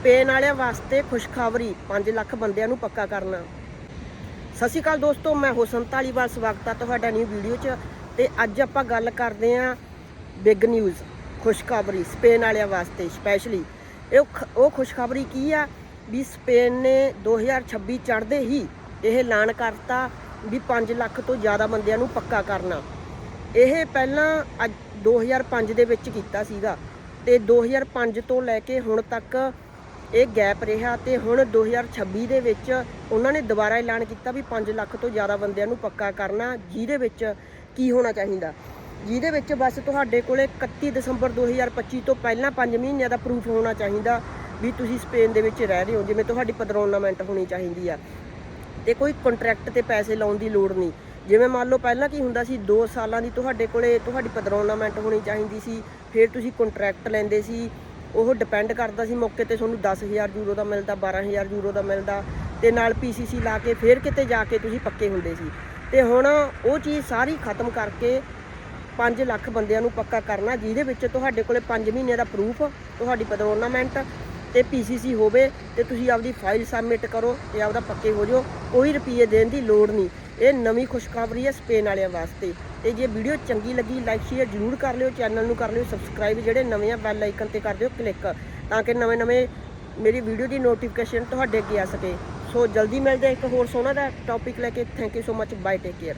Spain ਵਾਲਿਆਂ ਵਾਸਤੇ ਖੁਸ਼ਖਬਰੀ 5 ਲੱਖ ਬੰਦਿਆਂ ਨੂੰ ਪੱਕਾ ਕਰਨਾ। ਸਤਿ ਸ਼੍ਰੀ ਅਕਾਲ ਦੋਸਤੋ, ਮੈਂ ਹੁਸਨ ਧਾਲੀਵਾਲ, ਸਵਾਗਤ ਹੈ ਤੁਹਾਡਾ ਨਿਊ ਵੀਡੀਓ 'ਚ। ਤੇ ਅੱਜ ਆਪਾਂ ਗੱਲ ਕਰਦੇ ਆਂ ਬਿਗ ਨਿਊਜ਼ ਖੁਸ਼ਖਬਰੀ, ਸਪੇਨ ਵਾਲਿਆਂ ਵਾਸਤੇ ਸਪੈਸ਼ਲੀ ਇਹ ਖ- ਉਹ ਖੁਸ਼ਖਬਰੀ ਕੀ ਆ? ਵੀ ਸਪੇਨ ਨੇ 2026 ਚੜ੍ਹਦੇ ਹੀ ਇਹ ਐਲਾਨ ਕਰਤਾ ਵੀ 5 ਲੱਖ ਤੋਂ ਜ਼ਿਆਦਾ ਬੰਦਿਆਂ ਨੂੰ ਪੱਕਾ ਕਰਨਾ। ਇਹ ਪਹਿਲਾਂ ਅੱਜ 2005 ਦੇ ਵਿੱਚ ਕੀਤਾ ਸੀਗਾ। ਤੇ 2005 ਤੋਂ ਲੈ ਕੇ ਹੁਣ ਤੱਕ ਇਹ ਗੈਪ ਰਿਹਾ ਤੇ ਹੁਣ 2026 ਦੇ ਵਿੱਚ ਉਹਨਾਂ ਨੇ ਦੁਬਾਰਾ ਐਲਾਨ ਕੀਤਾ ਵੀ 5 ਲੱਖ ਤੋਂ ਜ਼ਿਆਦਾ ਬੰਦਿਆਂ ਨੂੰ ਪੱਕਾ ਕਰਨਾ, ਜਿਹਦੇ ਵਿੱਚ ਕੀ ਹੋਣਾ ਚਾਹੀਦਾ? ਜਿਹਦੇ ਵਿੱਚ ਬਸ ਤੁਹਾਡੇ ਕੋਲੇ 31 ਦਸੰਬਰ 2025 ਤੋਂ ਪਹਿਲਾਂ 5 ਮਹੀਨਿਆਂ ਦਾ ਪ੍ਰੂਫ ਹੋਣਾ ਚਾਹੀਦਾ ਵੀ ਤੁਸੀਂ ਸਪੇਨ ਦੇ ਵਿੱਚ ਰਹਿ ਰਹੇ ਹੋ, ਜਿਵੇਂ ਤੁਹਾਡੀ ਪਦਰੋਨਾਮੈਂਟ ਹੋਣੀ ਚਾਹੀਦੀ ਆ। ਤੇ ਕੋਈ ਕੰਟਰੈਕਟ ਤੇ ਪੈਸੇ ਲਾਉਣ ਦੀ ਲੋੜ ਨਹੀਂ। ਜਿਵੇਂ ਮੰਨ ਲਓ ਪਹਿਲਾਂ ਕੀ ਹੁੰਦਾ ਸੀ 2 ਸਾਲਾਂ ਦੀ ਤੁਹਾਡੇ ਕੋਲੇ ਤੁਹਾਡੀ ਪਦਰੋਨਾਮੈਂਟ ਹੋਣੀ ਚਾਹੀਦੀ ਸੀ, ਫਿਰ ਤੁਸੀਂ ਕੰਟਰੈਕਟ ਲੈਂਦੇ ਸੀ ਉਹ ਡਿਪੈਂਡ ਕਰਦਾ ਸੀ ਮੌਕੇ ਤੇ ਤੁਹਾਨੂੰ 10000 ਯੂਰੋ ਦਾ ਮਿਲਦਾ 12000 ਯੂਰੋ ਦਾ ਮਿਲਦਾ ਤੇ ਨਾਲ ਪੀਸੀਸੀ ਲਾ ਕੇ ਫਿਰ ਕਿਤੇ ਜਾ ਕੇ ਤੁਸੀਂ ਪੱਕੇ ਹੁੰਦੇ ਸੀ। ਤੇ ਹੁਣ ਉਹ ਚੀਜ਼ ਸਾਰੀ ਖਤਮ ਕਰਕੇ 5 ਲੱਖ ਬੰਦਿਆਂ ਨੂੰ ਪੱਕਾ ਕਰਨਾ, ਜਿਹਦੇ ਵਿੱਚ ਤੁਹਾਡੇ ਕੋਲੇ 5 ਮਹੀਨੇ ਦਾ ਪ੍ਰੂਫ ਤੁਹਾਡੀ ਪਦਰੋਨਾਮੈਂਟ ਤੇ ਪੀਸੀਸੀ ਹੋਵੇ ਤੇ ਤੁਸੀਂ ਆਪਦੀ ਫਾਈਲ ਸਬਮਿਟ ਕਰੋ ਤੇ ਆਪਦਾ ਪੱਕੇ ਹੋ ਜਾਓ। ਕੋਈ ਰੁਪਏ ਦੇਣ ਦੀ ਲੋੜ ਨਹੀਂ। ਇਹ ਨਵੀਂ ਖੁਸ਼ਖਬਰੀ ਹੈ ਸਪੇਨ ਵਾਲਿਆਂ ਵਾਸਤੇ। ਤੇ ਜੇ ਵੀਡੀਓ ਚੰਗੀ ਲੱਗੀ ਲਾਈਕ ਸ਼ੇਅਰ ਜ਼ਰੂਰ ਕਰ ਲਿਓ ਚੈਨਲ ਨੂੰ ਕਰ ਲਿਓ ਸਬਸਕ੍ਰਾਈਬ ਜਿਹੜੇ ਨਵੇਂ ਆ ਬੈਲ ਆਈਕਨ ਤੇ ਕਰ ਦਿਓ ਕਲਿੱਕ ਤਾਂ ਕਿ ਨਵੇਂ ਨਵੇਂ ਮੇਰੀ ਵੀਡੀਓ ਦੀ ਨੋਟੀਫਿਕੇਸ਼ਨ ਤੁਹਾਡੇ ਅੱਗੇ ਆ ਸਕੇ। ਸੋ ਜਲਦੀ ਮਿਲਦੇ ਹਾਂ ਇੱਕ ਹੋਰ ਸੋਹਣਾ ਦਾ ਟੌਪਿਕ ਲੈ ਕੇ। Thank you so much bye take care